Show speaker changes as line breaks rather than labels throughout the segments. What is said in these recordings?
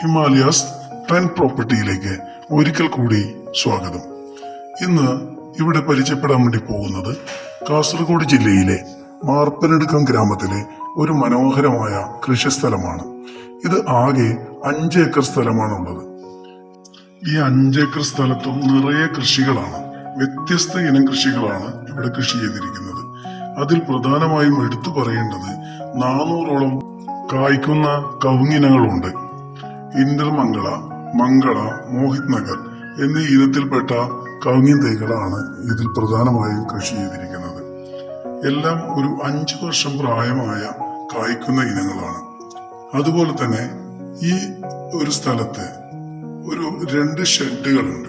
Himalayas ten പ്രോപ്പർട്ടിയിലേക്ക് ഒരിക്കൽ കൂടി സ്വാഗതം. ഇന്ന് ഇവിടെ പരിചയപ്പെടാൻ വേണ്ടി പോകുന്നത് കാസർഗോഡ് ജില്ലയിലെ മാർപ്പനടുക്കം ഗ്രാമത്തിലെ ഒരു മനോഹരമായ കൃഷിസ്ഥലമാണ്. ഇത് ആകെ അഞ്ച് ഏക്കർ സ്ഥലമാണുള്ളത്. ഈ അഞ്ചേക്കർ സ്ഥലത്തും നിറയെ കൃഷികളാണ് വ്യത്യസ്ത ഇനം കൃഷികളാണ് ഇവിടെ കൃഷി ചെയ്തിരിക്കുന്നത്. അതിൽ പ്രധാനമായും എടുത്തു പറയേണ്ടത് നാനൂറോളം കായ്ക്കുന്ന കവുങ്ങിനങ്ങളുണ്ട് ഇന്റർമംഗള മംഗള മോഹിത് നഗർ എന്നീ ഇനത്തിൽപ്പെട്ട കവുങ്ങിൻ തൈകളാണ് ഇതിൽ പ്രധാനമായും കൃഷി ചെയ്തിരിക്കുന്നത്. എല്ലാം ഒരു അഞ്ചു വർഷം പ്രായമായ കായ്ക്കുന്ന ഇനങ്ങളാണ്. അതുപോലെ തന്നെ ഈ ഒരു സ്ഥലത്ത് ഒരു രണ്ട് ഷെഡുകളുണ്ട്.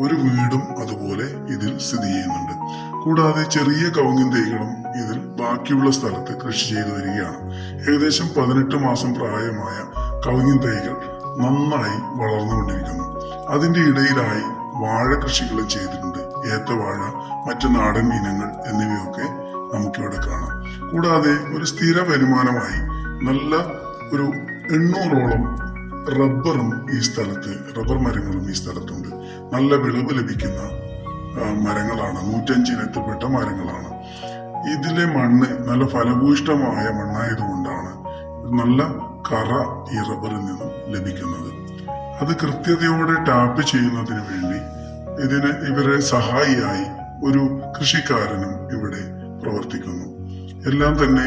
ഒരു വീടും അതുപോലെ ഇതിൽ സ്ഥിതി ചെയ്യുന്നുണ്ട്. കൂടാതെ ചെറിയ കവുങ്ങിൻ തൈകളും ഇതിൽ ബാക്കിയുള്ള സ്ഥലത്ത് കൃഷി ചെയ്തു വരികയാണ്. ഏകദേശം പതിനെട്ട് മാസം പ്രായമായ കവുങ്ങിൻ തൈകൾ നന്നായി വളർന്നുകൊണ്ടിരിക്കുന്നു. അതിന്റെ ഇടയിലായി വാഴ കൃഷികൾ ചെയ്തിട്ടുണ്ട്. ഏത്തവാഴ മറ്റു നാടൻ ഇനങ്ങൾ എന്നിവയൊക്കെ നമുക്കിവിടെ കാണാം. കൂടാതെ ഒരു സ്ഥിര വരുമാനമായി നല്ല ഒരു എണ്ണൂറോളം റബ്ബറും ഈ സ്ഥലത്ത് റബ്ബർ മരങ്ങളും ഈ സ്ഥലത്തുണ്ട്. നല്ല വിളവ് ലഭിക്കുന്ന മരങ്ങളാണ്. നൂറ്റഞ്ചിനത്തിൽപ്പെട്ട മരങ്ങളാണ്. ഇതിലെ മണ്ണ് നല്ല ഫലഭൂയിഷ്ടമായ മണ്ണായതുകൊണ്ടാണ് നല്ല കറ ഈ റബ്ബറിൽ നിന്നും ലഭിക്കുന്നത്. അത് കൃത്യതയോടെ ടാപ്പ് ചെയ്യുന്നതിന് വേണ്ടി ഇതിന് ഇവരെ സഹായിയായി ഒരു കൃഷിക്കാരനും ഇവിടെ പ്രവർത്തിക്കുന്നു. എല്ലാം തന്നെ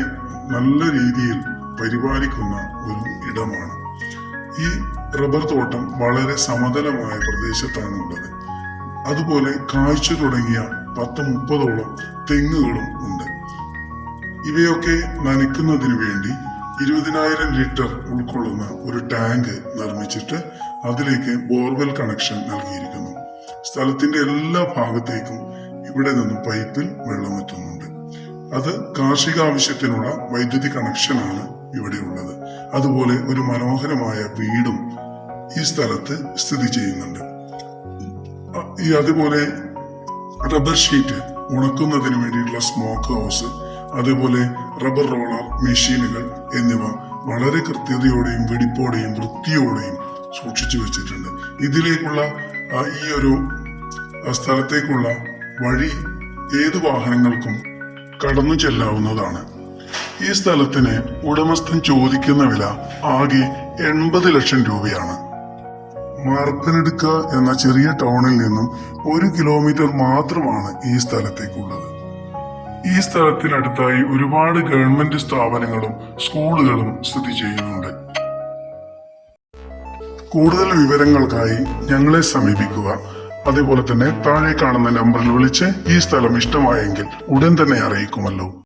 നല്ല രീതിയിൽ പരിപാലിക്കുന്ന ഒരു ഇടമാണ്. ഈ റബ്ബർ തോട്ടം വളരെ സമതലമായ പ്രദേശത്താണ് ഉള്ളത് അതുപോലെ കാഴ്ച തുടങ്ങിയ പത്ത് മുപ്പതോളം തെങ്ങുകളും ഉണ്ട്. ഇവയൊക്കെ നനയ്ക്കുന്നതിന് വേണ്ടി ഇരുപതിനായിരം ലിറ്റർ ഉൾക്കൊള്ളുന്ന ഒരു ടാങ്ക് നിർമ്മിച്ചിട്ട് അതിലേക്ക് ബോർവെൽ കണക്ഷൻ നൽകിയിരിക്കുന്നു. സ്ഥലത്തിന്റെ എല്ലാ ഭാഗത്തേക്കും ഇവിടെ നിന്ന് പൈപ്പിൽ വെള്ളമെത്തുന്നുണ്ട് അത് കാർഷിക ആവശ്യത്തിനുള്ള വൈദ്യുതി കണക്ഷനാണ് ഇവിടെ ഉള്ളത്. അതുപോലെ ഒരു മനോഹരമായ വീടും ഈ സ്ഥലത്ത് സ്ഥിതി ചെയ്യുന്നുണ്ട്. ഈ അതുപോലെ റബ്ബർ ഷീറ്റ് ഉണക്കുന്നതിന് വേണ്ടിയിട്ടുള്ള സ്മോക്ക് ഹൗസ് അതേപോലെ റബ്ബർ റോളർ മെഷീനുകൾ എന്നിവ വളരെ കൃത്യതയോടെയും വെടിപ്പോടെയും വൃത്തിയോടെയും സൂക്ഷിച്ചു വെച്ചിട്ടുണ്ട്. ഇതിലേക്കുള്ള ഈ ഒരു സ്ഥലത്തേക്കുള്ള വഴി ഏത് വാഹനങ്ങൾക്കും കടന്നു ചെല്ലാവുന്നതാണ്. ഈ സ്ഥലത്തിന് ഉടമസ്ഥൻ ചോദിക്കുന്ന വില ആകെ എൺപത് ലക്ഷം രൂപയാണ്. മാർപ്പനെടുക്ക എന്ന ചെറിയ ടൗണിൽ നിന്നും ഒരു കിലോമീറ്റർ മാത്രമാണ് ഈ സ്ഥലത്തേക്കുള്ളത്. ഈ സ്ഥലത്തിനടുത്തായി ഒരുപാട് ഗവൺമെന്റ് സ്ഥാപനങ്ങളും സ്കൂളുകളും സ്ഥിതി ചെയ്യുന്നുണ്ട്. കൂടുതൽ വിവരങ്ങൾക്കായി ഞങ്ങളെ സമീപിക്കുക. അതേപോലെ തന്നെ താഴെ കാണുന്ന നമ്പറിൽ വിളിച്ച് ഈ സ്ഥലം ഇഷ്ടമായെങ്കിൽ ഉടൻ തന്നെ അറിയിക്കുമല്ലോ.